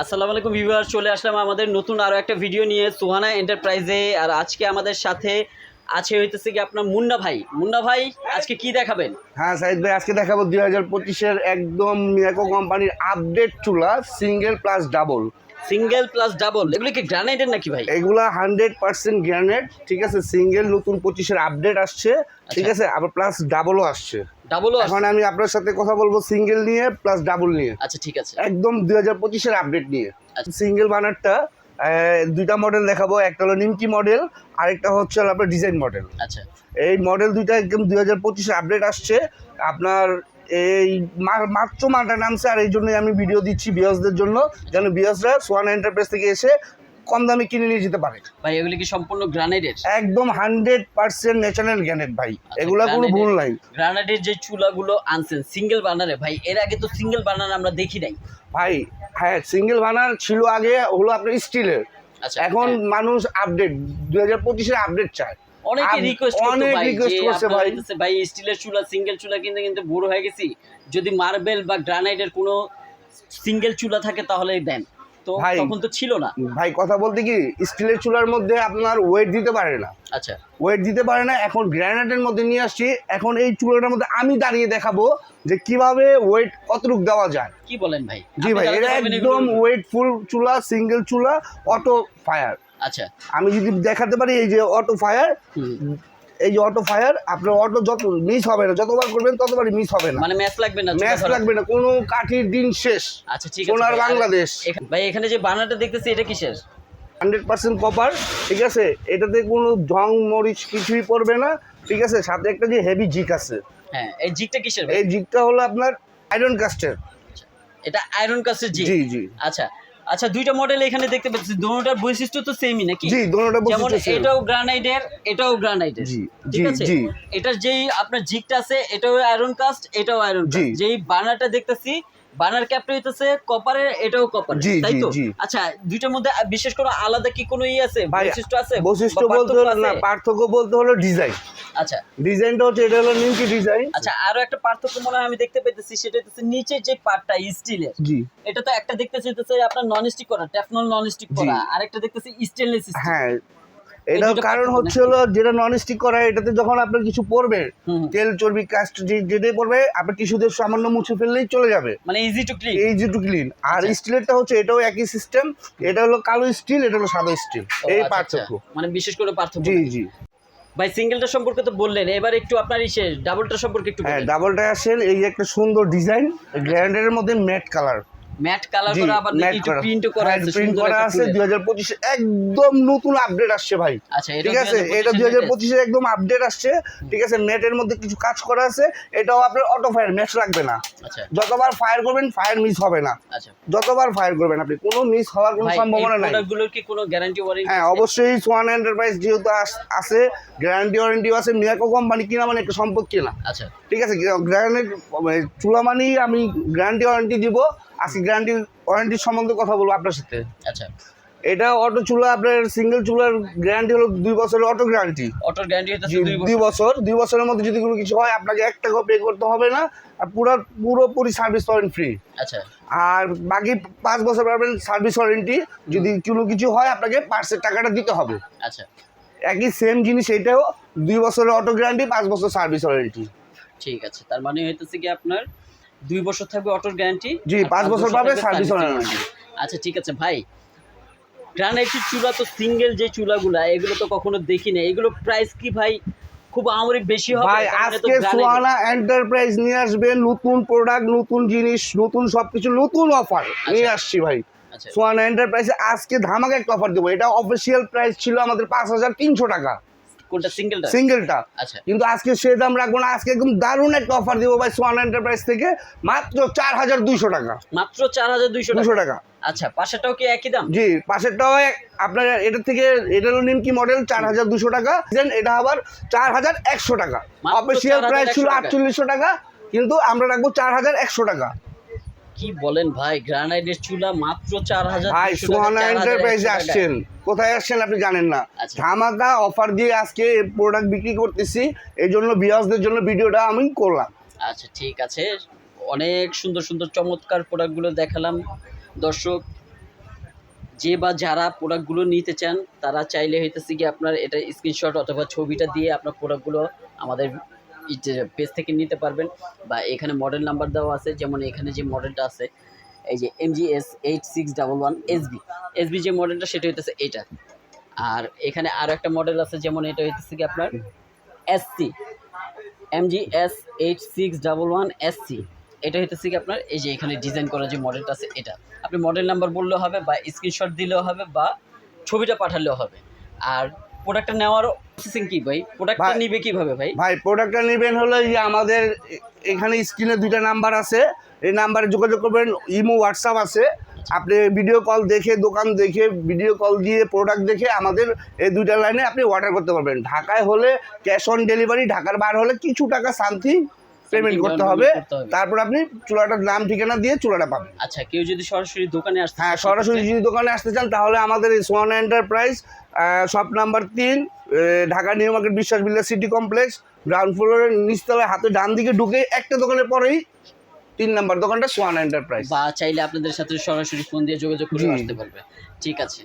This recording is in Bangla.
আসসালামু আলাইকুম ভিউয়ার চলে আসলাম আমাদের নতুন আরও একটা ভিডিও নিয়ে সুহানা এন্টারপ্রাইজে। আর আজকে আমাদের সাথে আছে হইতেছে কি আপনার মুন্না ভাই। মুন্না ভাই, আজকে কি দেখাবেন? হ্যাঁ সাইদ ভাই, আজকে দেখাবো দুই হাজার পঁচিশের একদম মিয়াকো কোম্পানির আপডেট চুলা single plus double single plus double এগুলো কি গ্রানাইটের নাকি ভাই? এগুলা হান্ড্রেড পার্সেন্ট গ্রানেড ঠিক আছে? সিঙ্গেল নতুন পঁচিশের আপডেট আসছে ঠিক আছে? আবার প্লাস ডাবলও আসছে। ডাবলও এখন আমি আপনার সাথে কথা বলব সিঙ্গেল নিয়ে প্লাস ডাবল নিয়ে। আচ্ছা ঠিক আছে। একদম দুই হাজার পঁচিশের আপডেট নিয়ে। আচ্ছা। সিঙ্গেল বানারটা দুইটা মডেল দেখাবো। একটা হলো নিমকি মডেল আরেকটা হচ্ছে আপনার ডিজাইন মডেল আচ্ছা। এই মডেল দুইটা একদম দুই হাজার পঁচিশে আপডেট আসছে। আপনার এই মাত্র মালটা নামছে আর এই জন্যই আমি ভিডিও দিচ্ছি বিয়াসদের জন্য যেন বিয়াসরা সোয়ান এন্টারপ্রাইজ থেকে এসে কম দামে কিনে নিয়ে যেতে পারে। ভাই এগুলো কি সম্পূর্ণ গ্রানাইটের একদম হান্ড্রেড পার্সেন্ট ন্যাচারাল গ্যানেট ভাই। এগুলা কোনো ভুল নাই। গ্রানাইটের যে চুলাগুলো আনছেন সিঙ্গেল বানারে ভাই এর আগে তো সিঙ্গেল বানার আমরা দেখি নাই। ভাই হ্যাঁ সিঙ্গেল বানার ছিল আগে হলো আপনার স্টিলের আচ্ছা এখন হ্যাঁ। মানুষ আপডেট দুই হাজার পঁচিশের আপডেট চায়। অনেকে রিকোয়েস্ট অনেক request করছে ভাই। ভাই স্টিলের চুলা সিঙ্গেল চুলা কিনতে কিন্তু বুড়ো হয়ে গেছি। যদি মার্বেল বা গ্রানাইটের কোনো সিঙ্গেল চুলা থাকে তাহলে দেন। তো তখন তো ছিল না। ভাই কথা বলতে কি স্টিলের চুলার মধ্যে আপনার ওয়েট দিতে পারে না। আচ্ছা। ওয়েট দিতে পারে না এখন গ্রানাইটের মধ্যে নিয়ে আসছি এখন এই চুলাটার মধ্যে আমি দাঁড়িয়ে দেখাবো যে কীভাবে ওয়েট কতটুকু দেওয়া যায়। কি বলেন ভাই? জি ভাই এটা একদম? ওয়েটফুল চুলা সিঙ্গেল চুলা অটো ফায়ার আচ্ছা। আমি যদি দেখাতে পারি এই যে অটো ফায়ার এই যে অটো ফায়ার আপনার অটো যত মিস হবে না যতবার করবেন ততবারই মিস হবে না। মানে ম্যাচ লাগবে না ম্যাচ লাগবে না কোনো কাঠির দিন শেষ। আচ্ছা ঠিক আছে সোনার বাংলাদেশ। ভাই এখানে যে বানাটা দেখতেছি এটা কিসের? হান্ড্রেড পার্সেন্ট কপার ঠিক আছে? এটাতে কোনো ঢং মরিচ কিছুই পড়বে না ঠিক আছে? সাথে একটা যে হেভি জিক আছে। হ্যাঁ এই জিগটা কিসের এই জিকটা হলো আপনার আয়রন কাস্টের এটা আয়রন কাস্টের জিগ জি জি। আচ্ছা আচ্ছা দুইটা মডেল এখানে দেখতে পাচ্ছি। দোনোটার বৈশিষ্ট্য তো সেমই নাকি? জি দোনোটা যেমন বৈশিষ্ট্য same। এটাও গ্রানাইটের এটাও গ্রানাইটের জি, ঠিক আছে? জি। এটার যেই আপনার জিগটা আছে এটাও আয়রন কাস্ট এটাও আয়রন কাস্ট যেই বানারটা দেখতেছি বানার ক্যাপটা হইতেছে কপারের এটাও কপার তাই তো? আচ্ছা দুইটার মধ্যে বিশেষ করে আলাদা কি কোনো ই আছে বৈশিষ্ট্য আছে? বৈশিষ্ট্য বলতে পার্থক্য হলো না পার্থক্য বলতে হলো ডিজাইন আচ্ছা। ডিজাইনটা হচ্ছে এটা হলো নিমকি ডিজাইন আচ্ছা আরও একটা পার্থক্য মনে হয় আমি দেখতে পেতেছি সেটা হচ্ছে নিচের যে পার্টটা স্টিলের জি। এটা তো একটা দেখতেছি হচ্ছে আপনার নন স্টিক করা টেফনল নন স্টিক করা আরেকটা দেখতেছি স্টেনলেস স্টিল হ্যাঁ এটা দুটো কারণ হচ্ছে হলো যেটা নন স্টিক করা এটাতে যখন আপনার কিছু পড়বে তেল চর্বি কাস্ট যেটাই পড়বে আপনি টিস্যুতে সামান্য মুছে ফেললেই চলে যাবে। মানে ইজি টু ক্লিন যে টু ক্লিন আর আচ্ছা। স্টিলেরটা হচ্ছে এটাও একই সিস্টেম এটা হলো কালো স্টিল এটা হলো সাদা স্টিল এই পার্থক্য। মানে বিশেষ করে পার্থক্য। জি। জি। ভাই সিঙ্গেলটা সম্পর্কে তো বললেন এবার একটু আপনার ইসে ডাবলটা সম্পর্কে একটু হ্যাঁ ডাবলটা আসেন এই যে একটা সুন্দর ডিজাইন গ্র্যান্ডের মধ্যে ম্যাট কালার ম্যাট কালার করা আবার একটু প্রিন্ট করা আছে প্রিন্ট করা আছে ফুলের। দুই হাজার পঁচিশে একদম নতুন আপডেট আসছে ভাই। আচ্ছা ঠিক আছে? এটা দুই হাজার পঁচিশে একদম আপডেট আসছে। ঠিক আছে? মধ্যে কিছু কাজ করা আছে। এটাও আপনার অটো ফায়ার ম্যাচ না। আচ্ছা। যতবার ফায়ার করবেন ফায়ার মিস হবে না। আচ্ছা। যতবার ফায়ার করবেন আপনি কোনো মিস হওয়ার কোনো সম্ভাবনা নাই। প্রোডাক্টগুলোর কি কোনো গ্যারান্টি ওয়ারেন্টি হ্যাঁ অবশ্যই সোয়ান এন্টারপ্রাইজ যেহেতু আছে গ্যারান্টি ওয়ারেন্টিও আছে মিয়াকো কোম্পানি কিনা মানে একটা সম্পত্তি না আচ্ছা। ঠিক আছে? গ্যারান্টি চুলা মানেই আমি গ্যারান্টি ওয়ারেন্টি দিব। আজকে গ্যারান্টি ওয়ারেন্টি সম্বন্ধে কথা বলব আপনার সাথে। আচ্ছা। এটা অটো চুলা আপনার সিঙ্গেল চুলার গ্যারান্টি হলো দুই বছরের অটো গ্যারান্টি অটোর গ্যারান্টি দুই বছর দুই বছরের মধ্যে যদি কোনো কিছু হয় আপনাকে এক টাকা পে করতে হবে না আর পুরো পুরোপুরি সার্ভিস ওয়ারেন্টি ফ্রি আচ্ছা। আর বাকি পাঁচ বছর পাবেন সার্ভিস ওয়ারেন্টি যদি কোনো কিছু হয় আপনাকে পার্সের টাকাটা দিতে হবে। আচ্ছা। একই সেম জিনিস এটাও দুই বছরের অটো গ্যারান্টি পাঁচ বছর সার্ভিস ওয়ারেন্টি ঠিক আছে। তার মানে হইতেছে কি আপনার দুই বছর থাকবে অটোর গ্যারান্টি? জি, পাঁচ বছর পাবে warranty। আচ্ছা ঠিক আছে ভাই। গ্রানাইটের চুলা তো সিঙ্গেল যে চুলাগুলা এগুলো তো কখনো দেখি না এগুলো প্রাইস কি ভাই? খুব আমারই বেশি হবে ভাই আজকে সোয়ানা এন্টারপ্রাইজ নিয়ে আসবে নতুন প্রোডাক্ট নতুন জিনিস নতুন সবকিছু নতুন অফার নিয়ে আসছি ভাই। আচ্ছা। সোয়ানা এন্টারপ্রাইজে আজকে ধামাকা একটা অফার দেবো। এটা অফিসিয়াল প্রাইস ছিল আমাদের পাঁচ হাজার তিনশো টাকা। কোনটা? সিঙ্গেলটা? সিঙ্গেলটা। আচ্ছা। কিন্তু আজকে সে দাম রাখব না আজকে একদম দারুণ একটা অফার দেবো ভাই সোয়ানা এন্টারপ্রাইজ থেকে মাত্র চার হাজার দুইশো টাকা। মাত্র চার হাজার দুইশো দুশো টাকা? আচ্ছা পাশেরটাও কি একই দাম? জি পাশেরটাও আপনার এটা থেকে এটা হলো নিমকি মডেল চার হাজার দুশো টাকা। দেন এটা আবার চার হাজার একশো টাকা। অফিসিয়াল প্রাইস ছিল আটচল্লিশশো টাকা কিন্তু আমরা রাখব চার হাজার একশো টাকা। কি বলেন ভাই? গ্রানাইটের চুলা মাত্র চার হাজার ভাই সোহানা এন্টারপ্রাইজে আসছেন। কোথায় আসছেন আপনি জানেন না। আচ্ছা। ধামাকা অফার দিয়ে আজকে প্রোডাক্ট বিক্রি করতেছি। এই জন্য বিয়াসদের জন্য ভিডিওটা আমি করলাম। আচ্ছা ঠিক আছে। অনেক সুন্দর সুন্দর চমৎকার প্রোডাক্টগুলো দেখালাম। দর্শক যে বা যারা প্রোডাক্টগুলো নিতে চান তারা চাইলে হইতেছে কি আপনার এটা স্ক্রিনশট অথবা ছবিটা দিয়ে আপনার প্রোডাক্টগুলো আমাদের পেজ থেকে নিতে পারবেন বা এখানে মডেল নাম্বার দেওয়া আছে, যেমন এখানে যে মডেলটা আছে, এই যে MGS eight six double one SB SB যে মডেলটা সেটা হইতেছে এটা। আর এখানে আরও একটা মডেল আছে, যেমন এটা হইতেছে কি আপনার? SC MGS eight six double one SC এটা হইতেছে কি আপনার? এই যে এখানে ডিজাইন করা যে মডেলটা আছে এটা। আপনি মডেল নাম্বার বললেও হবে বা স্ক্রিনশট দিলেও হবে বা ছবিটা পাঠালেও হবে। আর প্রোডাক্টটা নেওয়ার প্রসেসিং কি ভাই? প্রোডাক্টটা নিবে কীভাবে ভাই? ভাই প্রোডাক্টটা নেবেন হলো যে আমাদের এখানে স্ক্রিনে দুইটা নাম্বার আছে। এই নাম্বারে যোগাযোগ করবেন ইমো হোয়াটসঅ্যাপ আছে। আপনি ভিডিও কল দেখে দোকান দেখে ভিডিও কল দিয়ে প্রোডাক্ট দেখে আমাদের এই দুইটা লাইনে আপনি অর্ডার করতে পারবেন। ঢাকায় হলে ক্যাশ অন ডেলিভারি ঢাকার বার হলে কিছু টাকা সামথিং পেমেন্ট করতে হবে। তারপর আপনি চুলাটার নাম ঠিকানা দিয়ে চুলাটা পাবেন। আচ্ছা কেউ যদি সরাসরি দোকানে আসতে হ্যাঁ সরাসরি যদি দোকানে আসতে চান তাহলে আমাদের এই সোয়ান এন্টারপ্রাইজ শপ নাম্বার তিন Dhaka new market Biswas builder city complex ground ফ্লোরের নিচতলায় হাতে ডান দিকে ঢুকে একটা দোকানের পরেই তিন নাম্বার দোকানটা সোয়ান এন্টারপ্রাইজ বা চাইলে আপনাদের সাথে সরাসরি ফোন দিয়ে যোগাযোগ করে আসতে পারবে। ঠিক আছে।